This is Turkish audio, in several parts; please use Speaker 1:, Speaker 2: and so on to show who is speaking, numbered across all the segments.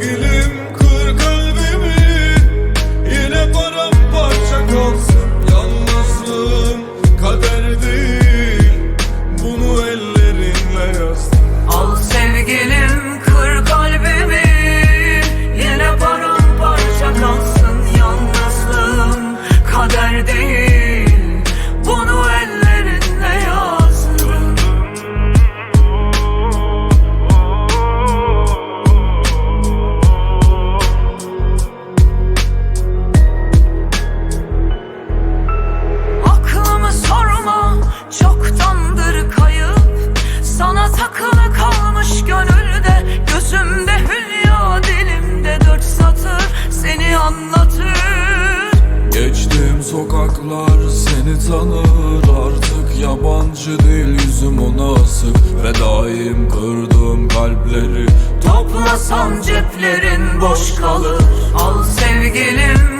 Speaker 1: Sevgilim kır kalbimi. Yine paramparça kalsın Yalnızlığım kader
Speaker 2: değil Bunu ellerinle yaz Al sevgilim kır kalbimi. Yine paramparça kalsın Yalnızlığım kader değil değil
Speaker 1: yüzüm ona asık. Ve daim kırdığım kalpleri. Toplasan ceplerin boş kalır. Al sevgilim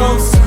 Speaker 2: kalsın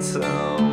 Speaker 3: So.